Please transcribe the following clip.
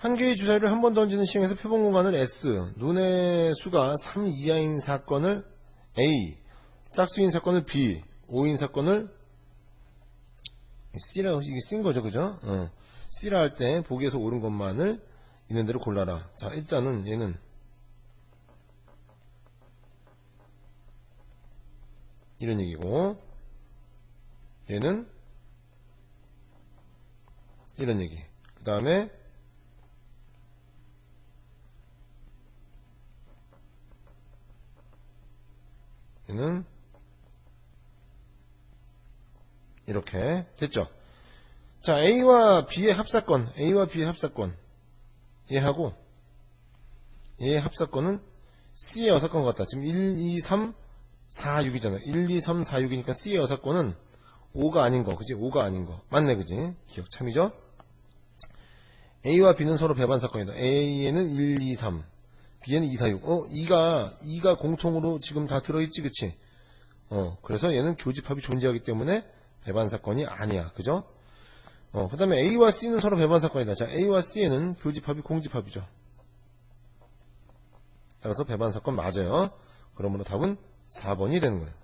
한 개의 주사위를 한 번 던지는 시행에서 표본 공간을 S, 눈의 수가 3 이하인 사건을 A, 짝수인 사건을 B, 5인 사건을 C라고 이게 쓴 거죠, 그죠? 어. C라 할 때 보기에서 옳은 것만을 있는 대로 골라라. 자, 일단은 얘는 이런 얘기고 얘는 이런 얘기. 그 다음에 는 이렇게 됐죠. 자, A와 B의 합사건, A와 B의 합사건, 얘하고 얘의 합사건은 C의 여사건 같다. 지금 1, 2, 3, 4, 6이잖아. 1, 2, 3, 4, 6이니까 C의 여사건은 5가 아닌 거, 그지? 5가 아닌 거. 맞네, 그지? 기억 참이죠? A와 B는 서로 배반 사건이다. A에는 1, 2, 3, B에는 2, 4, 6. 어, 2가, 2가 공통으로 지금 다 들어있지, 그치? 어, 그래서 얘는 교집합이 존재하기 때문에 배반 사건이 아니야. 그죠? 어, 그 다음에 A와 C는 서로 배반 사건이다. 자, A와 C에는 교집합이 공집합이죠. 따라서 배반 사건 맞아요. 그러므로 답은 4번이 되는 거예요.